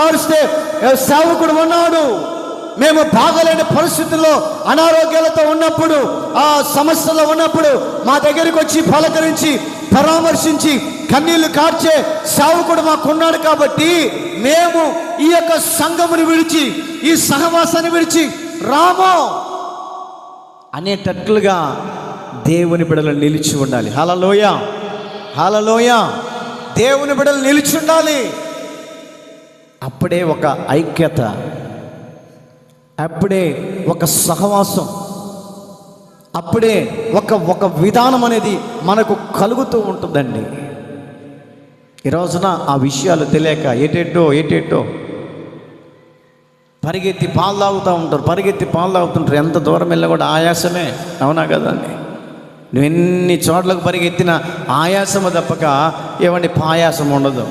కారుస్తే సేవకుడు ఉన్నాడు? మేము బాగలేని పరిస్థితుల్లో అనారోగ్యాలతో ఉన్నప్పుడు ఆ సమస్యలో ఉన్నప్పుడు మా దగ్గరికి వచ్చి పలకరించి పరామర్శించి కన్నీళ్ళు కార్చే సేవకుడు మాకున్నాడు కాబట్టి మేము ఈ యొక్క సంఘముని విడిచి ఈ సహవాసాన్ని విడిచి రామో. అనేటట్లుగా దేవుని బిడలు నిలిచి ఉండాలి. హలలోయ హలలోయ దేవుని బిడలు నిలిచి ఉండాలి. అప్పుడే ఒక ఐక్యత అప్పుడే ఒక సహవాసం అప్పుడే ఒక ఒక విధానం అనేది మనకు కలుగుతూ ఉంటుందండి. ఈ రోజున ఆ విషయాలు తెలియక ఏటేటో ఏటేటో పరిగెత్తి పాలు తాగుతూ ఉంటారు పరిగెత్తి పాలు తాగుతుంటారు ఎంత దూరం వెళ్ళినా కూడా ఆయాసమే అవునా కదండి నువ్వు ఎన్ని చోట్లకు పరిగెత్తినా ఆయాసము తప్పక ఏమండి పాయాసం ఉండదు.